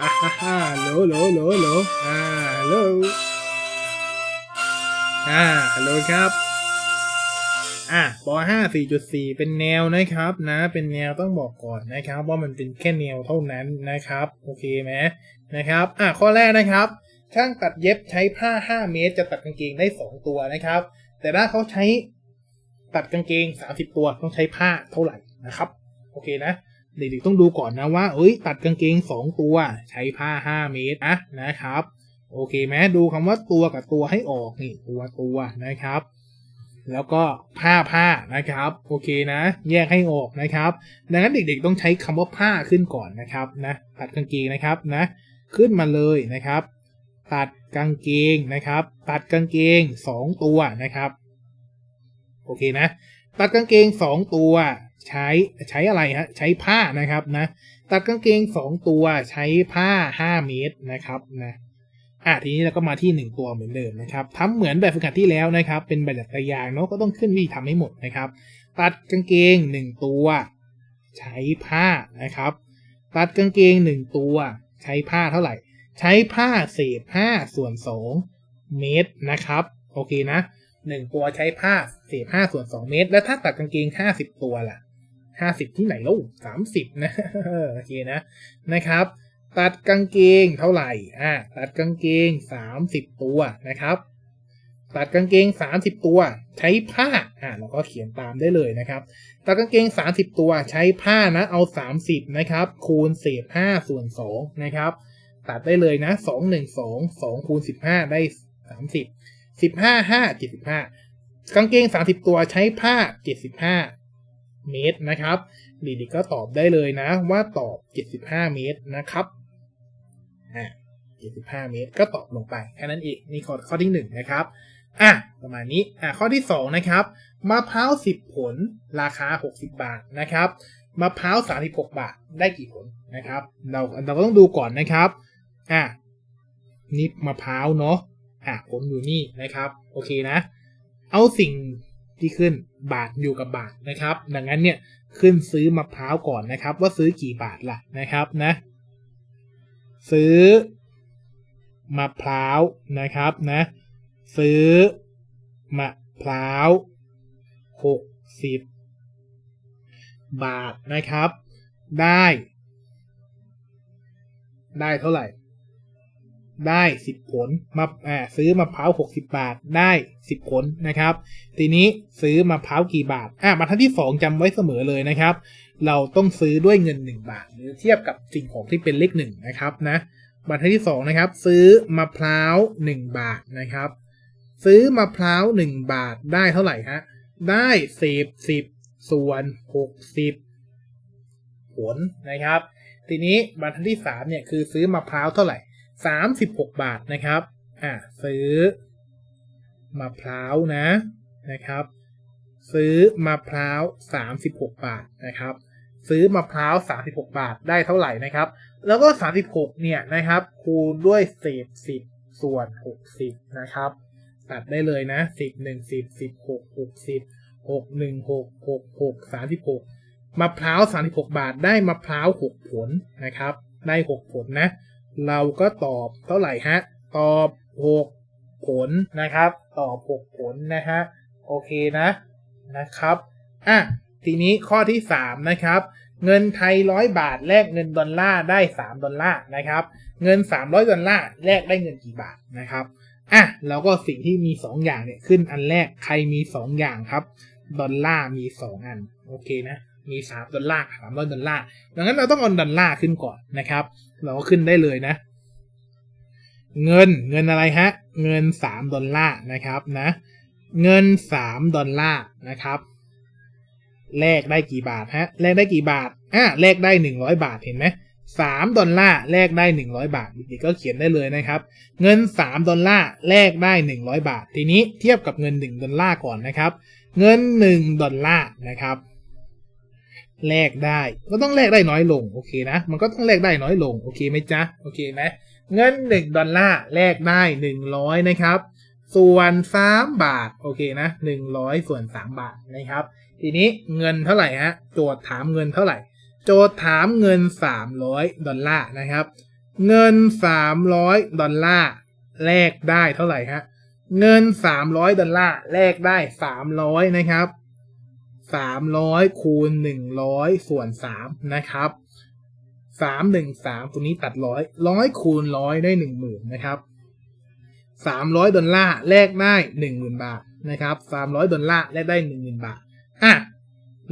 อ่าฮ่าฮ่าโหลโหลโหลโหลอ่าฮัลโหลอ่าฮัลโหลครับอะป5 4.4 เป็นแนวนะครับนะ เป็นแนวต้องบอกก่อนนะครับ ว่ามันเป็นแค่แนวเท่านั้นนะครับ โอเคไหมนะครับอะข้อแรกนะครับ ช่างตัดเย็บใช้ผ้า 5 เมตร จะตัดกางเกงได้ 2 ตัวนะครับ แต่ถ้าเขาใช้ตัดกางเกง 30 ตัวต้องใช้ผ้าเท่าไหร่นะครับ โอเคนะ เด็กๆต้องดูก่อนนะว่าเอ้ยตัดกางเกง 2 ตัว ใช้ผ้า 5 เมตรนะนะครับ โอเคไหมดูคำว่าตัวกับตัวให้ออกนี่ตัวตัวนะครับ แล้วก็ผ้าผ้านะครับ โอเคนะ แยกให้ออกนะครับ ดังนั้นเด็กๆต้องใช้คำว่าผ้าขึ้นก่อนนะครับนะตัดกางเกงนะครับนะ ขึ้นมาเลยนะครับ ตัดกางเกงนะครับ ตัดกางเกง 2 ตัวนะครับ โอเคนะ ตัดกางเกง 2 ตัว ใช้ใช้อะไรฮะใช้ผ้านะครับนะตัดกางเกง 2 ตัวใช้ผ้า 5 เมตรนะครับนะอะทีนี้เราก็มาที่ 1 ตัวเหมือนเดิมนะครับทำเหมือนแบบฝึกหัดที่แล้วนะครับ เป็นแบบตัวอย่างเนาะก็ต้องขึ้นวิธีทำให้หมดนะครับ ตัดกางเกง 1 ตัว ใช้ผ้านะครับ ตัดกางเกง 1 ตัว ใช้ผ้าเท่าไหร่ ใช้ผ้าเศษ5ส่วน 2 เมตรนะครับ โอเคนะ 1 ตัวใช้ผ้าเศษ5ส่วน 2 เมตร แล้วถ้าตัดกางเกง 50 ตัวล่ะ 50ที่ไหนแล้ว30นะโอเคนะนะครับ ตัดกางเกงเท่าไหร่อ่าตัดกางเกง30ตัวนะครับ ตัดกางเกง30ตัว ใช้ผ้าอ่าเราก็เขียนตามได้เลยนะครับ ตัดกางเกง30ตัวใช้ผ้านะเอา30นะครับ คูณเศษ5ส่วน2นะครับ ตัดได้เลยนะ2 1 2 2คูณ15ได้30 15 5 75กางเกง30ตัวใช้ผ้า75 เมตรนะครับดีๆก็ตอบได้เลยนะว่าตอบ 75 เมตรนะครับอ่า75 เมตร ก็ตอบลงไปแค่นั้นเองนี่ข้อข้อที่ 1 นะครับอะประมาณนี้อะข้อที่ 2 นะครับมะพร้าว 10 ผลราคา 60 บาทนะครับมะพร้าว 36 บาทได้กี่ผลนะครับ เราเราก็ต้องดูก่อนนะครับอะนี่มะพร้าวเนาะอะผมอยู่นี่นะครับ โอเคนะ เอาสิ่ง ที่ขึ้นบาทอยู่กับบาทนะครับ ดังนั้นเนี่ยขึ้นซื้อมะพร้าวก่อนนะครับ ว่าซื้อกี่บาทล่ะนะครับนะ ซื้อมะพร้าวนะครับนะ ซื้อมะพร้าวหกสิบบาทนะครับ ได้ ได้เท่าไหร่ ได้สิบผลมาอ่าซื้อมะพร้าวหกสิบาทได้สิบผลนะครับ ทีนี้ซื้อมะพร้าวกี่บาทอ่าบรรทัดที่สองจำไว้เสมอเลยนะครับ เราต้องซื้อด้วยเงินหนึ่งบาท หรือเทียบกับสิ่งของที่เป็นเลขหนึ่งนะครับนะบรรทัดที่สองนะครับ ซื้อมะพร้าวหนึ่งบาทนะครับ ซื้อมะพร้าวหนึ่งบาทได้เท่าไหร่ฮะได้สิบสิบส่วนหกสิบผลนะครับ ทีนี้บรรทัดที่สามเนี่ยคือซื้อมะพร้าวเท่าไหร่ สามสิบหกบาทนะครับ อ่าซื้อมะพร้าวนะนะครับ ซื้อมะพร้าวสามสิบหกบาทนะครับ ซื้อมะพร้าวสามสิบหกบาทได้เท่าไหร่นะครับ แล้วก็สามสิบหกเนี่ยนะครับ คูณด้วยเศษสิบส่วนหกสิบนะครับ ตัดได้เลยนะสิบหนึ่งสิบสิบหกหกสิบหกหนึ่งหกหกหกสามสิบหกมะพร้าวสามสิบหกบาทได้มะพร้าวหกผลนะครับ ได้หกผลนะ เราก็ตอบเท่าไหร่ฮะ ตอบหกผลนะครับ ตอบหกผลนะฮะ โอเคนะนะครับ อะ ทีนี้ข้อที่สามนะครับ เงินไทยร้อยบาท แลกเงินดอลลาร์ได้สามดอลลาร์นะครับ เงินสามร้อยดอลลาร์แลกได้เงินกี่บาทนะครับ อะ แล้วก็สิ่งที่มีสองอย่างเนี่ยขึ้นอันแรกใครมีสองอย่างครับ ดอลลาร์มีสองอัน โอเคนะมีสามดอลลาร์สามร้อยดอลลาร์ดังนั้นเราต้องเอาดอลลาร์ขึ้นก่อนนะครับ เราก็ขึ้นได้เลยนะ เงินเงินอะไรฮะ เงินสามดอลลาร์นะครับนะ เงินสามดอลลาร์นะครับแลกได้กี่บาทฮะแลกได้กี่บาทอะแลกได้หนึ่งร้อยบาทเห็นไหมสามดอลลาร์แลกได้หนึ่งร้อยบาทเด็กๆก็เขียนได้เลยนะครับ เงินสามดอลลาร์แลกได้หนึ่งร้อยบาท ทีนี้เทียบกับเงินหนึ่งดอลลาร์ก่อนนะครับ เงินหนึ่งดอลลาร์นะครับ แลกได้ ก็ต้องแลกได้น้อยลงโอเคนะ มันก็ต้องแลกได้น้อยลงโอเคไหมจ๊ะโอเคไหมเงินหนึ่งดอลลาร์แลกได้หนึ่งร้อยนะครับ ส่วนสามบาท โอเคนะหนึ่งร้อยส่วนสามบาทนะครับ ทีนี้เงินเท่าไหร่ฮะโจทย์ถามเงินเท่าไหร่ โจทย์ถามเงิน 300 ดอลลาร์นะครับ เงินสามร้อยดอลลาร์แลกได้เท่าไหร่ฮะเงินสามร้อยดอลลาร์แลกได้สามร้อยนะครับ สามร้อยคูณหนึ่งร้อยส่วนสามนะครับสามหนึ่งสามตัวนี้ตัดร้อยร้อยคูณร้อยได้หนึ่งหมื่นนะครับสามร้อยดอลลาร์แลกได้หนึ่งหมื่นบาทนะครับสามร้อยดอลลาร์แลกได้หนึ่งหมื่นบาทอะ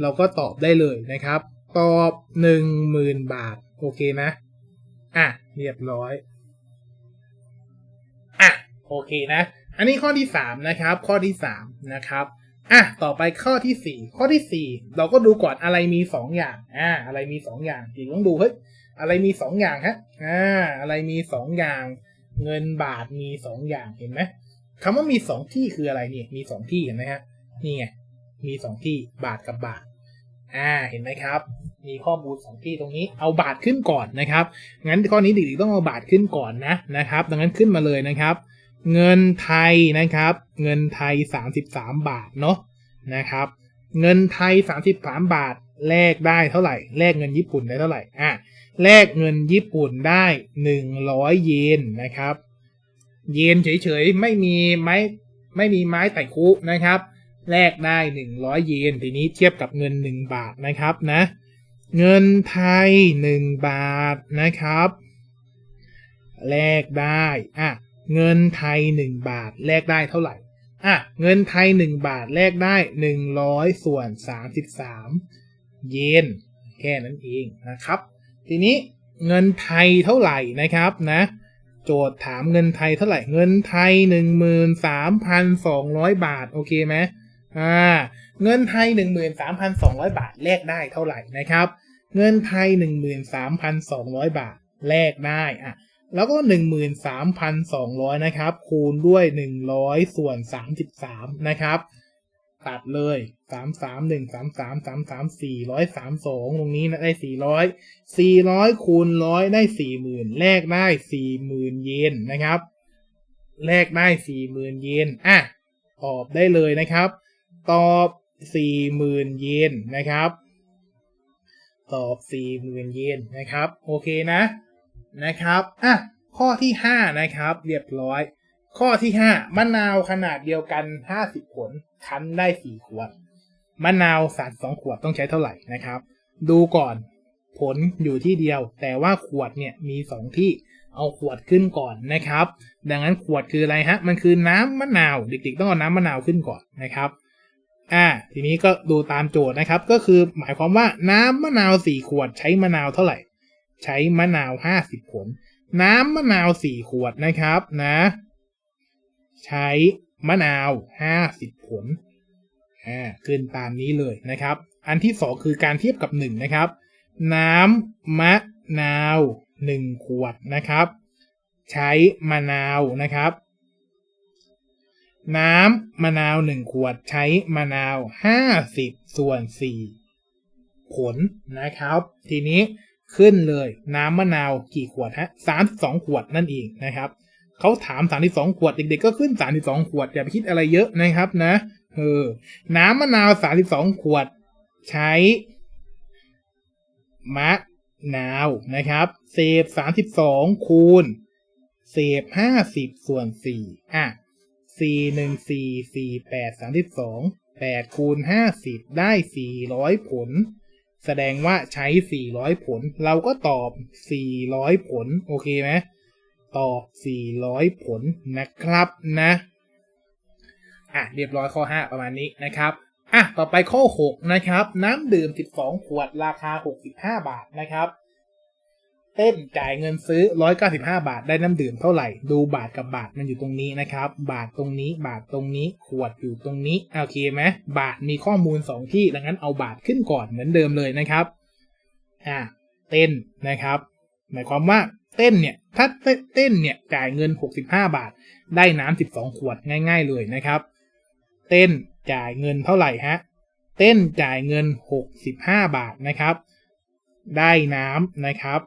เราก็ตอบได้เลยนะครับ ตอบหนึ่งหมื่นบาท โอเคไหมอะเรียบร้อยอะโอเคนะ อันนี้ข้อที่สามนะครับ ข้อที่สามนะครับ อะต่อไปข้อที่สี่ข้อที่สี่เราก็ดูก่อนอะไรมีสองอย่างอ่าอะไรมีสองอย่างทีต้องดูเฮ้ยอะไรมีสองอย่างฮะอ่าอะไรมีสองอย่าง เงินบาทมีสองอย่างเห็นไหมคำว่ามีสองที่คืออะไรเนี่ยมีสองที่เห็นไหมฮะนี่ไงมีสองที่บาทกับบาทอ่าเห็นไหมครับ มีข้อมูลสองที่ตรงนี้เอาบาทขึ้นก่อนนะครับงั้นข้อนี้ดีๆต้องเอาบาทขึ้นก่อนนะนะครับ ดังนั้นขึ้นมาเลยนะครับ เงินไทยนะครับ เงินไทย 33 บาทเนาะนะครับ เงินไทย 33 บาทแลกได้เท่าไหร่ แลกเงินญี่ปุ่นได้เท่าไหร่อะแลกเงินญี่ปุ่นได้ 100 เยนนะครับ เยนเฉยๆไม่มีไม้ไม่มีไม้ไต่คุนะครับ แลกได้ 100 เยนทีนี้เทียบกับเงิน 1 บาทนะครับนะ เงินไทย 1 บาทนะครับ แลกได้อะ เงินไทย 1 บาทแลกได้เท่าไหร่อะเงินไทย 1 บาทแลกได้ 100 ส่วน 33 เยนแค่นั้นเองนะครับ ทีนี้เงินไทยเท่าไหร่นะครับนะโจทย์ถามเงินไทยเท่าไหร่เงินไทย 13,200 บาท โอเคไหมอ่าเงินไทย 13,200 บาทแลกได้เท่าไหร่นะครับ เงินไทย 13,200 บาทแลกได้อะ แล้วก็ 13,200 นะครับ คูณด้วย 100 ส่วน 33 นะครับ ตัดเลย 331 33 33 432 ตรงนี้นะได้ 400 400 คูณ 100 ได้ 40,000 แลกได้ 40,000 เยนนะครับ แลกได้ 40,000 เยน อะ ตอบได้เลยนะครับ ตอบ 40,000 เยนนะครับ ตอบ 40,000 เยนนะครับ โอเคนะ นะครับอะข้อที่ 5 นะครับ เรียบร้อย ข้อที่ 5 มะนาวขนาดเดียวกัน 50 ผล คั้นได้ 4 ขวด มะนาวสารสองขวดต้องใช้เท่าไหร่นะครับ ดูก่อนผลอยู่ที่เดียว แต่ว่าขวดเนี่ยมี2ที่เอาขวดขึ้นก่อนนะครับ ดังนั้นขวดคืออะไรฮะ มันคือน้ำมะนาว เด็กๆ ต้องเอาน้ำมะนาวขึ้นก่อนนะครับ อ่า ทีนี้ก็ดูตามโจทย์นะครับ ก็คือหมายความว่าน้ำมะนาว 4 ขวดใช้มะนาวเท่าไหร่ ใช้มะนาว50ผล น้ำมะนาว4ขวดนะครับนะ ใช้มะนาว50ผลอ่าขึ้นตามนี้เลยนะครับ อันที่2คือการเทียบกับ1นะครับ น้ำมะนาว1ขวดนะครับ ใช้มะนาวนะครับ น้ำมะนาว1ขวดใช้มะนาว50ส่วน4ผลนะครับ ทีนี้ ขึ้นเลยน้ำมะนาวกี่ขวดฮะสามสองขวดนั่นเองนะครับเขาถามสามสองขวดเด็กๆก็ขึ้นสามสองขวดอย่าไปคิดอะไรเยอะนะครับนะเออน้ำมะนาวสามสองขวด ใช้มะนาวนะครับเศษสามสิบสองคูณเศษห้าสิบส่วนสี่อะสี่หนึ่งสี่สี่แปดสามสิบสองแปดคูณห้าสิบได้สี่ร้อยผล แสดงว่าใช้ 400 ผล เราก็ตอบ 400 ผล โอเคไหมตอบ 400 ผลนะครับนะ อะ เรียบร้อยข้อ 5 ประมาณนี้นะครับ อะ ต่อไปข้อ 6 นะครับ น้ำดื่ม 12 ขวด ราคา 65 บาทนะครับ เต้นจ่ายเงินซื้อ 195 บาทได้น้ำดื่มเท่าไหร่ ดูบาทกับบาทมันอยู่ตรงนี้นะครับ บาทตรงนี้ บาทตรงนี้ ขวดอยู่ตรงนี้โอเคไหมบาทมีข้อมูล 2 ที่ ดังนั้นเอาบาทขึ้นก่อนเหมือนเดิมเลยนะครับ อ่า เต้นนะครับ หมายความว่าเต้นเนี่ย ถ้าเต้นเนี่ยจ่ายเงิน 65 บาท ได้น้ำ12 ขวดง่าย ๆ เลยนะครับ เต้นจ่ายเงินเท่าไหร่ฮะ เต้นจ่ายเงิน 65 บาทนะครับ ได้น้ำนะครับ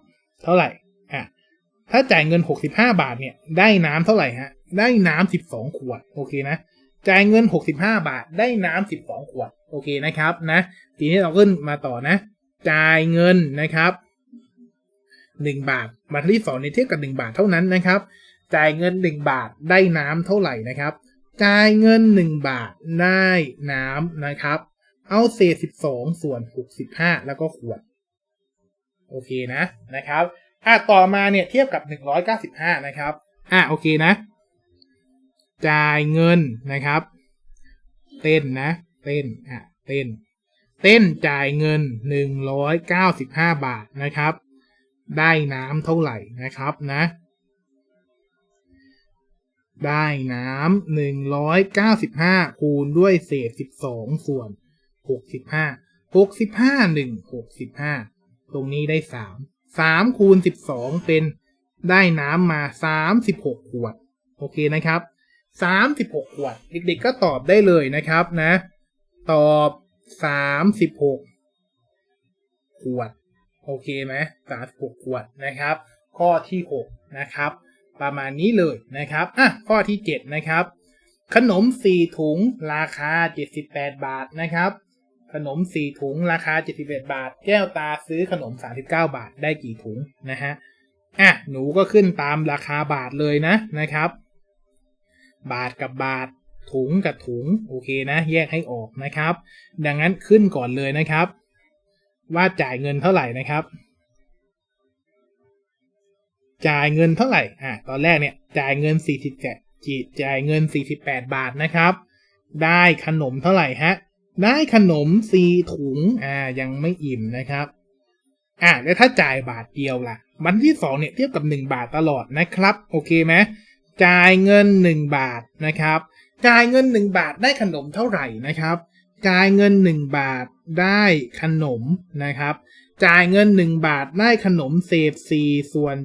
เท่าไหร่อะถ้าจ่ายเงิน 65 บาทเนี่ย ได้น้ำเท่าไหร่ฮะ ได้น้ำ12 ขวด โอเคนะ จ่ายเงิน 65 บาท ได้น้ำ12 ขวด โอเคนะครับ นะ ทีนี้เราขึ้นมาต่อนะ จ่ายเงินนะครับ 1 บาทบรรทัดที่2เนี่ยเทียบกับ 1 บาทเท่านั้นนะครับ จ่ายเงิน 1 บาท ได้น้ำเท่าไหร่นะครับ จ่ายเงิน 1 บาท ได้น้ำนะครับ เอาเศษ 12 ส่วน 65 แล้วก็ขวด โอเคนะนะครับอะต่อมาเนี่ยเทียบกับ 195 นะครับอะโอเคนะ จ่ายเงินนะครับ เต้นนะ เต้นอะเต้น เต้นจ่ายเงิน 195 บาทนะครับ ได้น้ำเท่าไหร่นะครับนะ ได้น้ำ195 คูณด้วยเศษ 12 ส่วน 65 65 1 65 ตรงนี้ได้สามสามคูณสิบสองเป็นได้น้ำมาสามสิบหกขวด โอเคนะครับสามสิบหกขวด เด็กๆก็ตอบได้เลยนะครับนะ ตอบสามสิบหกขวด โอเคไหมสามสิบหกขวดนะครับ ข้อที่หกนะครับ ประมาณนี้เลยนะครับอะข้อที่7นะครับ ขนม4ถุงราคา78บาทนะครับ ขนม 4 ถุง ราคา 71 บาท แก้วตาซื้อขนม 39 บาทได้กี่ถุงนะฮะอะหนูก็ขึ้นตามราคาบาทเลยนะนะครับ บาทกับบาทถุงกับถุงโอเคนะ แยกให้ออกนะครับ ดังนั้นขึ้นก่อนเลยนะครับ ว่าจ่ายเงินเท่าไหร่นะครับ จ่ายเงินเท่าไหร่อ่าตอนแรกเนี่ยจ่ายเงิน48จีจ่ายเงิน 48 บาทนะครับ ได้ขนมเท่าไหร่ฮะ ได้ขนม4ถุง อ่า ยังไม่อิ่มนะครับ อ่าแล้วถ้าจ่ายบาทเดียวล่ะ วันที่2เนี่ยเทียบกับ 1 บาทตลอดนะครับ โอเคไหมจ่ายเงิน 1 บาทนะครับ จ่ายเงิน 1 บาทได้ขนมเท่าไหร่นะครับ จ่ายเงิน 1 บาทได้ขนมนะครับ จ่ายเงิน 1 บาทได้ขนมเศษ4ส่วน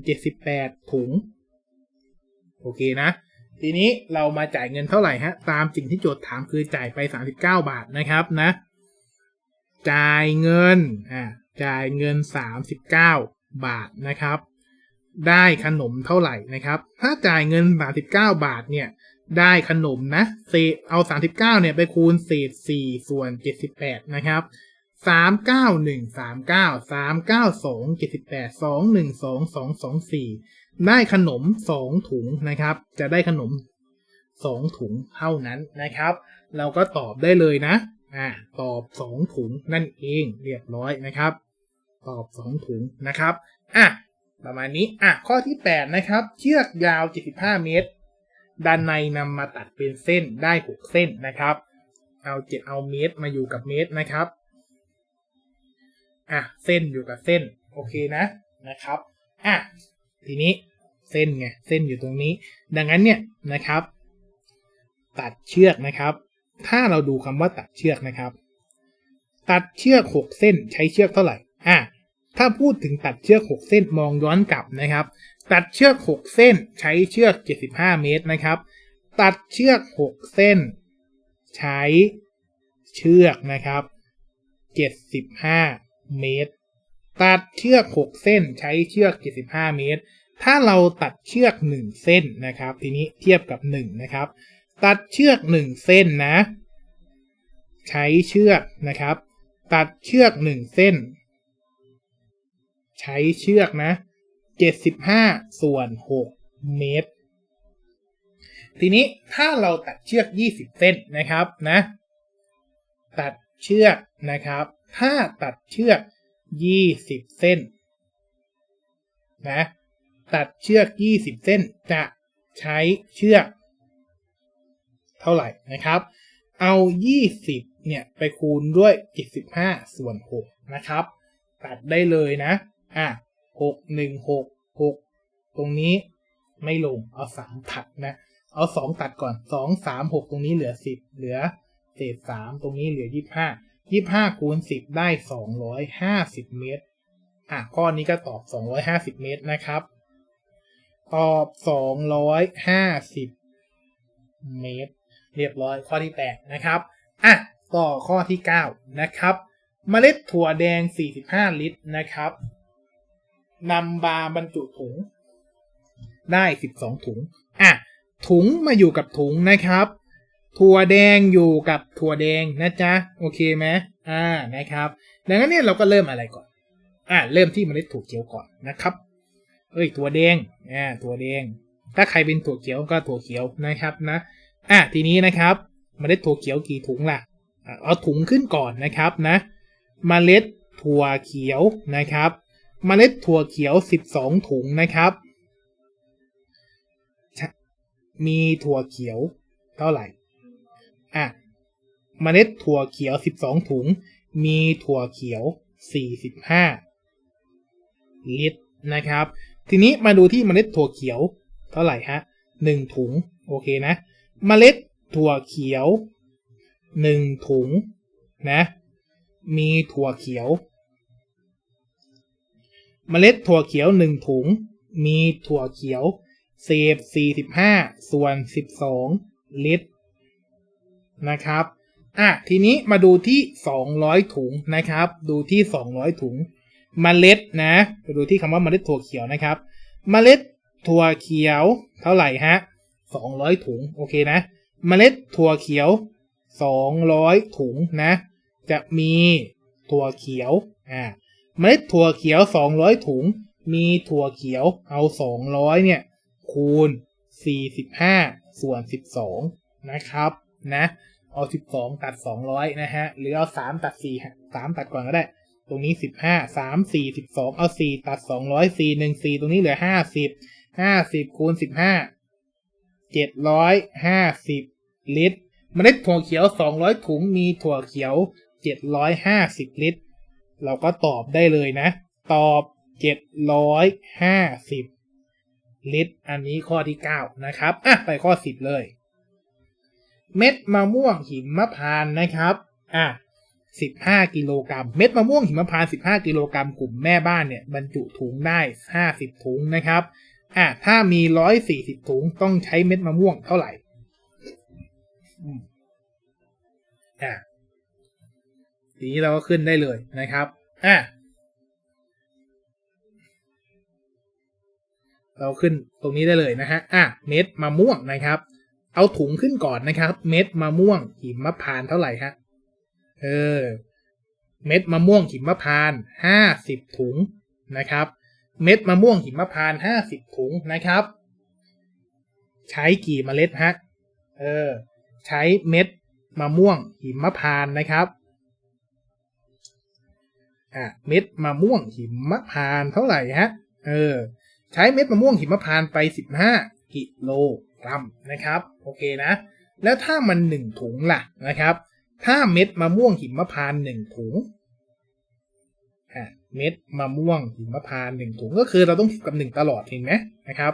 78 ถุง โอเคนะ ทีนี้เรามาจ่ายเงินเท่าไหร่ฮะ ตามสิ่งที่โจทย์ถามคือจ่ายไป 39 บาทนะครับนะ จ่ายเงิน อ่า จ่ายเงิน 39 บาทนะครับ ได้ขนมเท่าไหร่นะครับ ถ้าจ่ายเงิน 39 บาทเนี่ย ได้ขนมนะเศษเอา 39 เนี่ยไปคูณเศษ 4 ส่วน 78 นะครับสามเก้าหนึ่งสามเก้าสามเก้าสองเจ็ดสิบแปดสองหนึ่งสองสองสองสี่ ได้ขนมสองถุงนะครับ จะได้ขนมสองถุงเท่านั้นนะครับ เราก็ตอบได้เลยนะอ่าตอบสองถุงนั่นเองเรียบร้อยนะครับ ตอบสองถุงนะครับอะประมาณนี้อะข้อที่แปดนะครับ เชือกยาวเจ็ดสิบห้าเมตร ด้านในนำมาตัดเป็นเส้นได้หกเส้นนะครับ เอาเจ็ดเอาเมตรมาอยู่กับเมตรนะครับอะเส้นอยู่กับเส้น โอเคนะนะครับอะ ทีนี้เส้นไงเส้นอยู่ตรงนี้ ดังนั้นเนี่ยนะครับ ตัดเชือกนะครับ ถ้าเราดูคำว่าตัดเชือกนะครับ ตัดเชือกหกเส้นใช้เชือกเท่าไหร่อะถ้าพูดถึงตัดเชือกหกเส้นมองย้อนกลับนะครับ ตัดเชือกหกเส้นใช้เชือกเจ็ดสิบห้าเมตรนะครับ ตัดเชือกหกเส้น ใช้เชือกนะครับเจ็ดสิบห้าเมตร ตัดเชือก 6 เส้นใช้เชือก 75 เมตร ถ้าเราตัดเชือก 1 เส้นนะครับ ทีนี้เทียบกับ 1 นะครับ ตัดเชือก 1 เส้นนะ ใช้เชือกนะครับ ตัดเชือก 1 เส้น ใช้เชือกนะ 75 ส่วน 6 เมตร ทีนี้ถ้าเราตัดเชือก 20 เส้นนะครับนะ ตัดเชือกนะครับ ถ้าตัดเชือก 20เส้น นะ ตัดเชือก20เส้นจะใช้เชือก เท่าไหร่นะครับ เอา20เนี่ยไปคูณด้วย75ส่วน6นะครับ ตัดได้เลยนะ อะ6 1 6 6ตรงนี้ไม่ลงเอา3ตัดนะเอา2ตัดก่อน2 3 6ตรงนี้เหลือ10เหลือเศษ3ตรงนี้เหลือยี่ห้า 25 25คูณ10ได้250เมตร อะข้อนี้ก็ตอบ250เมตรนะครับ ตอบ250เมตร เรียบร้อยข้อที่8นะครับ อะ ต่อข้อที่9นะครับเมล็ดถั่วแดง 45 ลิตรนะครับนำบาบรรจุถุง ได้ 12 ถุง อะ ถุงมาอยู่กับถุงนะครับ ถั่วแดงอยู่กับถั่วแดงนะจ๊ะโอเคไหมอ่านะครับ ดังนั้นเนี่ยเราก็เริ่มอะไรก่อน อ่าเริ่มที่เมล็ดถั่วเขียวก่อนนะครับ เอ้ยถั่วแดงอ่าถั่วแดง ถ้าใครเป็นถั่วเขียวก็ถั่วเขียวนะครับนะ อะทีนี้นะครับเมล็ดถั่วเขียวกี่ถุงล่ะอะเอาถุงขึ้นก่อนนะครับนะเมล็ดถั่วเขียวนะครับเมล็ดถั่วเขียว 12 ถุงนะครับ มีถั่วเขียวเท่าไหร่ อะเมล็ดถั่วเขียว 12 ถุง มีถั่วเขียว 45 ลิตรนะครับ ทีนี้มาดูที่เมล็ดถั่วเขียวเท่าไหร่ฮะหนึ่งถุง โอเคนะเมล็ดถั่วเขียวหนึ่งถุงนะ มีถั่วเขียวเมล็ดถั่วเขียวหนึ่งถุง มีถั่วเขียวเศษ45 ส่วน 12 ลิตร นะครับอะทีนี้มาดูที่ 200 ถุงนะครับ ดูที่ 200 ถุงเมล็ดนะไปดูที่คำว่าเมล็ดถั่วเขียวนะครับเมล็ดถั่วเขียวเท่าไหร่ฮะ200 ถุงโอเคนะเมล็ดถั่วเขียว 200 ถุงนะ จะมีถั่วเขียวอ่าเมล็ดถั่วเขียว 200 ถุง มีถั่วเขียวเอา 200 เนี่ย คูณ 45 ส่วน 12 นะครับ นะเอาสิบสองตัดสองร้อยนะฮะหรือเอาสามตัดสี่สามตัดก่อนก็ได้ ตรงนี้สิบห้าสามสี่สิบสองเอาสี่ตัดสองร้อยสี่หนึ่งสี่ตรงนี้เหลือห้าสิบห้าสิบคูณสิบห้าเจ็ดร้อยห้าสิบลิตรเมล็ดถั่วเขียวสองร้อยถุงมีถั่วเขียวเจ็ดร้อยห้าสิบลิตร เราก็ตอบได้เลยนะ ตอบเจ็ดร้อยห้าสิบลิตร อันนี้ข้อที่เก้านะครับอะไปข้อสิบเลย เม็ดมะม่วงหิมพานต์นะครับอะ15 กิโลกรัม เม็ดมะม่วงหิมพานต์15 กิโลกรัมกลุ่มแม่บ้านเนี่ยบรรจุถุงได้ 50 ถุงนะครับอะถ้ามี 140 ถุงต้องใช้เม็ดมะม่วงเท่าไหร่อะทีนี้เราก็ขึ้นได้เลยนะครับอะเราขึ้นตรงนี้ได้เลยนะฮะอะเม็ดมะม่วงนะครับ เอาถุงขึ้นก่อนนะครับ เม็ดมะม่วงหิมพานเท่าไหร่ฮะเออ เม็ดมะม่วงหิมพานห้าสิบถุงนะครับ เม็ดมะม่วงหิมพานห้าสิบถุงนะครับ ใช้กี่เมล็ดฮะเออ ใช้เม็ดมะม่วงหิมพานนะครับอะเม็ดมะม่วงหิมพานเท่าไหร่ฮะ เออ ใช้เม็ดมะม่วงหิมพานต์ไป15กิโล กรัมนะครับโอเคนะ แล้วถ้ามัน 1 ถุงล่ะนะครับ ถ้าเม็ดมะม่วงหิมพานต์1ถุงอะเม็ดมะม่วงหิมพานต์1ถุงก็คือเราต้องคิดกับ1ตลอดเห็นไหมนะครับ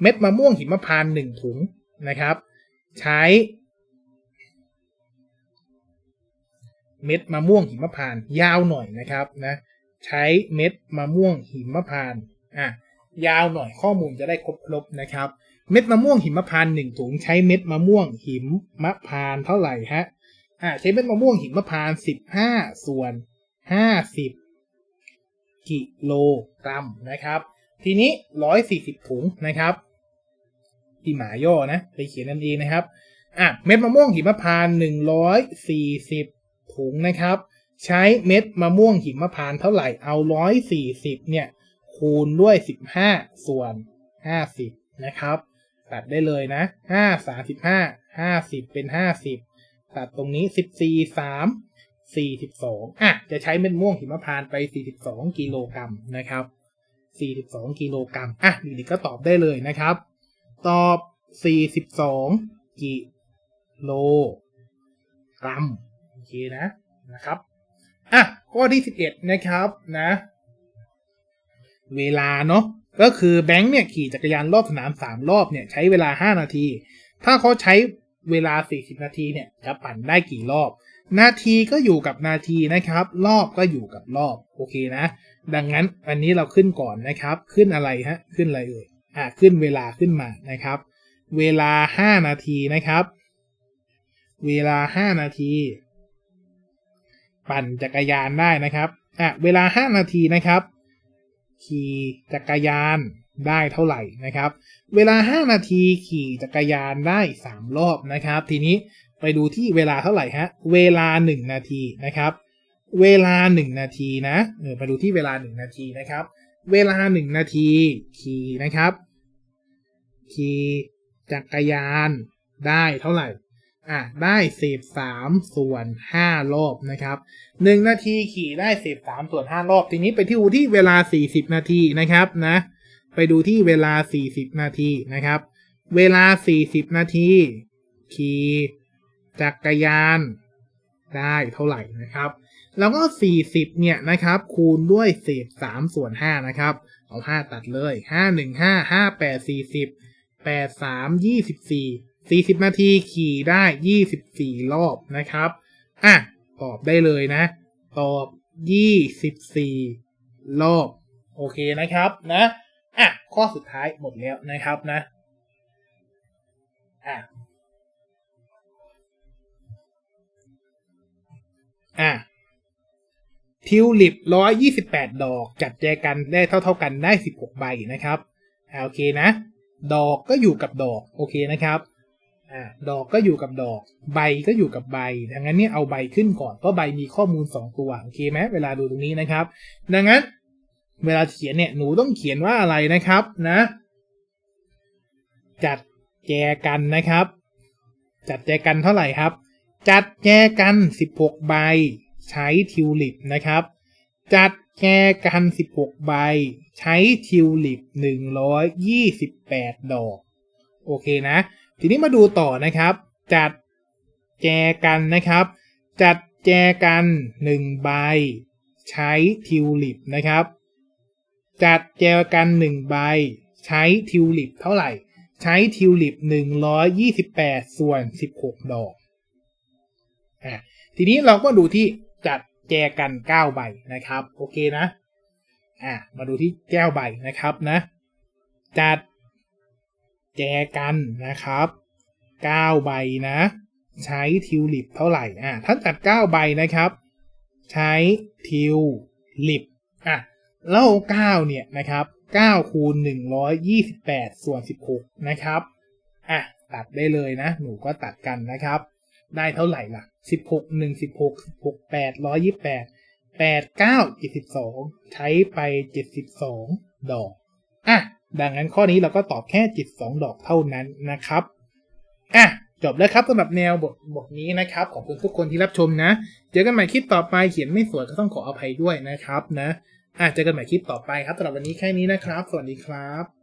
เม็ดมะม่วงหิมพานต์1ถุงนะครับ ใช้ เม็ดมะม่วงหิมพานต์ยาวหน่อยนะครับนะใช้เม็ดมะม่วงหิมพานต์อะยาวหน่อยข้อมูลจะได้ครบครบนะครับ เม็ดมะม่วงหิมพานต์หนึ่งถุงใช้เม็ดมะม่วงหิมมะพานต์เท่าไหร่ฮะอ่าใช้เม็ดมะม่วงหิมพานต์สิบห้าส่วนห้าสิบกิโลกรัมนะครับ ทีนี้ร้อยสี่สิบถุงนะครับที่หมาย่อนะไปเขียนนั่นเองนะครับอะเม็ดมะม่วงหิมพานต์หนึ่งร้อยสี่สิบถุงนะครับ ใช้เม็ดมะม่วงหิมพานต์เท่าไหร่เอาร้อยสี่สิบเนี่ยคูณด้วย15ส่วน50นะครับ ตัดได้เลยนะห้าสามสิบห้าห้าสิบเป็นห้าสิบตัดตรงนี้สิบสี่สามสี่สิบสองอะจะใช้เม็ดม่วงหิมพานไปสี่สิบสองกิโลกรัมนะครับสี่สิบสองกิโลกรัมอะเด็กๆก็ตอบได้เลยนะครับ ตอบสี่สิบสองกิโลกรัมโอเคนะนะครับอะข้อที่สิบเอ็ดนะครับนะ เวลาเนาะ ก็คือแบงค์เนี่ยขี่จักรยานรอบสนามสามรอบเนี่ยใช้เวลา 5 นาที ถ้าเขาใช้เวลา 40 นาทีเนี่ยจะปั่นได้กี่รอบ นาทีก็อยู่กับนาทีนะครับ รอบก็อยู่กับรอบโอเคนะ ดังนั้นอันนี้เราขึ้นก่อนนะครับ ขึ้นอะไรฮะขึ้นอะไรเอ่ยอะขึ้นเวลาขึ้นมานะครับ เวลา 5 นาทีนะครับ เวลา 5 นาที ปั่นจักรยานได้นะครับอะเวลา 5 นาทีนะครับ ขี่จักรยานได้เท่าไหร่นะครับ เวลา 5 นาทีขี่จักรยานได้ 3 รอบนะครับ ทีนี้ไปดูที่เวลาเท่าไหร่ฮะ เวลา 1 นาทีนะครับ เวลา 1 นาทีนะเออไปดูที่เวลา 1 นาทีนะครับ เวลาหนึ่งนาทีขี่นะครับ ขี่จักรยานได้เท่าไหร่ อะได้เศษสามส่วนห้ารอบนะครับหนึ่งนาทีขี่ได้เศษสามส่วนห้ารอบ ทีนี้ไปที่ดูที่เวลาสี่สิบนาทีนะครับนะ ไปดูที่เวลาสี่สิบนาทีนะครับ เวลาสี่สิบนาทีขี่จักรยานได้เท่าไหร่นะครับ แล้วก็40เนี่ยนะครับ คูณด้วยเศษ3ส่วน5นะครับเอา5ตัดเลย5 1 5 5 8 40 8 3 24 40 นาทีขี่ได้ 24 รอบนะครับ อะ ตอบได้เลยนะ ตอบ 24 รอบ โอเคนะครับนะ อะ ข้อสุดท้ายหมดแล้วนะครับนะ อะ อะทิวลิปร้อยยี่สิบแปดดอกจัดแจกันได้เท่าเท่ากันได้สิบหกใบนะครับอ่าโอเคนะ ดอกก็อยู่กับดอก โอเคนะครับ ดอกก็อยู่กับดอก ใบก็อยู่กับใบ ดังนั้นเนี่ยเอาใบขึ้นก่อนเพราะใบมีข้อมูลสองตัวโอเคไหมเวลาดูตรงนี้นะครับ ดังนั้นเวลาเขียนเนี่ยหนูต้องเขียนว่าอะไรนะครับนะ จัดแจกันนะครับ จัดแจกันเท่าไหร่ครับ จัดแจกัน 16 ใบ ใช้ทิวลิปนะครับ จัดแจกัน 16 ใบ ใช้ทิวลิป 128 ดอก โอเคนะ ทีนี้มาดูต่อนะครับ จัดแจกันนะครับ จัดแจกัน1ใบใช้ทิวลิปนะครับ จัดแจกัน1ใบใช้ทิวลิปเท่าไหร่ ใช้ทิวลิป 128 ส่วน 16 ดอกอะทีนี้เราก็ดูที่จัดแจกัน 9 ใบนะครับ โอเคนะอะมาดูที่แก้วใบนะครับนะ จัด แจกันนะครับ9ใบนะ ใช้ทิวลิปเท่าไหร่อะถ้าจัด 9 ใบนะครับ ใช้ทิวลิปอะแล้ว9เนี่ยนะครับ9คูณ128 ส่วน 16 นะครับอะตัดได้เลยนะ หนูก็ตัดกันนะครับ ได้เท่าไหร่ล่ะ 16 1 16 16 8 128 8 9 72 ใช้ไป 72 ดอกอะ ดังนั้นข้อนี้เราก็ตอบแค่จิต 2 ดอกเท่านั้นนะครับอะจบแล้วครับสำหรับแนวบทบทนี้นะครับ ขอบคุณทุกคนที่รับชมนะ เจอกันใหม่คลิปต่อไปเขียนไม่สวยก็ต้องขออภัยด้วยนะครับนะอะเจอกันใหม่คลิปต่อไปครับสำหรับวันนี้แค่นี้นะครับ สวัสดีครับ